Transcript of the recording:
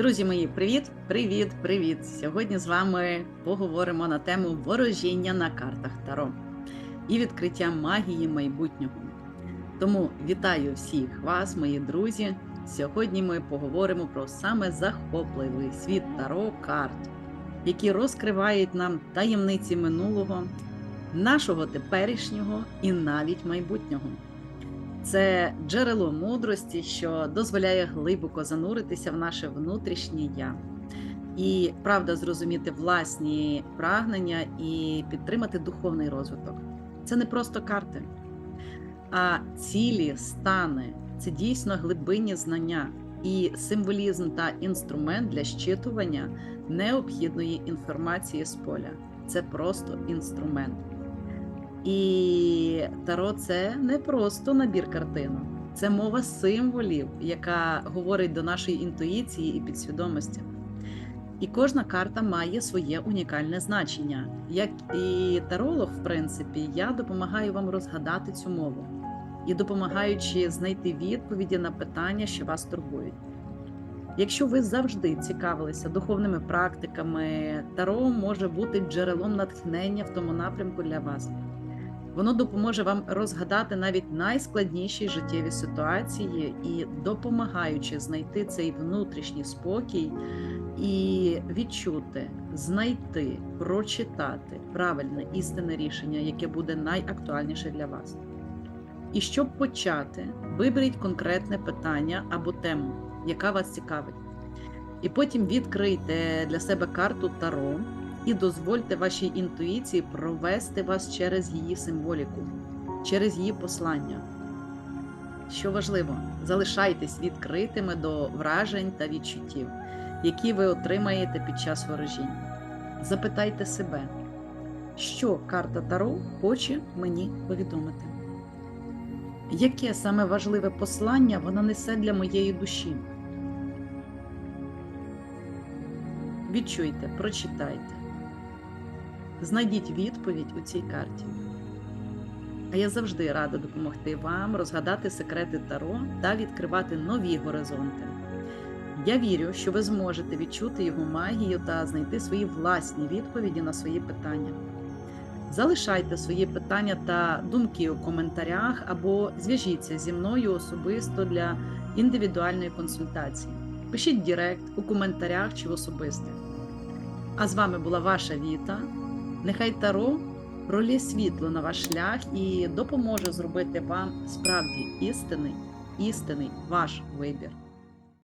Друзі мої, привіт, привіт, привіт! Сьогодні з вами поговоримо на тему ворожіння на картах Таро і відкриття магії майбутнього. Тому вітаю всіх вас, мої друзі. Сьогодні ми поговоримо про саме захопливий світ Таро карт, які розкривають нам таємниці минулого, нашого теперішнього і навіть майбутнього. Це джерело мудрості, що дозволяє глибоко зануритися в наше внутрішнє я і правда зрозуміти власні прагнення і підтримати духовний розвиток. Це не просто карти, а цілі стани. Це дійсно глибинні знання і символізм та інструмент для щитування необхідної інформації з поля. Це просто інструмент. І таро це не просто набір картинок, це мова символів, яка говорить до нашої інтуїції і підсвідомості. І кожна карта має своє унікальне значення. Як і таролог, в принципі, я допомагаю вам розгадати цю мову і допомагаючи знайти відповіді на питання, що вас турбують. Якщо ви завжди цікавилися духовними практиками, таро може бути джерелом натхнення в тому напрямку для вас. Воно допоможе вам розгадати навіть найскладніші життєві ситуації і допомагаючи знайти цей внутрішній спокій і відчути, знайти, прочитати правильне істинне рішення, яке буде найактуальніше для вас. І щоб почати, виберіть конкретне питання або тему, яка вас цікавить. І потім відкрийте для себе карту Таро і дозвольте вашій інтуїції провести вас через її символіку, через її послання. Що важливо, залишайтесь відкритими до вражень та відчуттів, які ви отримаєте під час ворожіння. Запитайте себе, що карта Таро хоче мені повідомити. Яке саме важливе послання вона несе для моєї душі? Відчуйте, прочитайте. Знайдіть відповідь у цій карті. А я завжди рада допомогти вам розгадати секрети Таро та відкривати нові горизонти. Я вірю, що ви зможете відчути його магію та знайти свої власні відповіді на свої питання. Залишайте свої питання та думки у коментарях або зв'яжіться зі мною особисто для індивідуальної консультації. Пишіть Директ у коментарях чи в особистих. А з вами була ваша Віта. Нехай Таро пролє світло на ваш шлях і допоможе зробити вам справді істинний, істинний ваш вибір.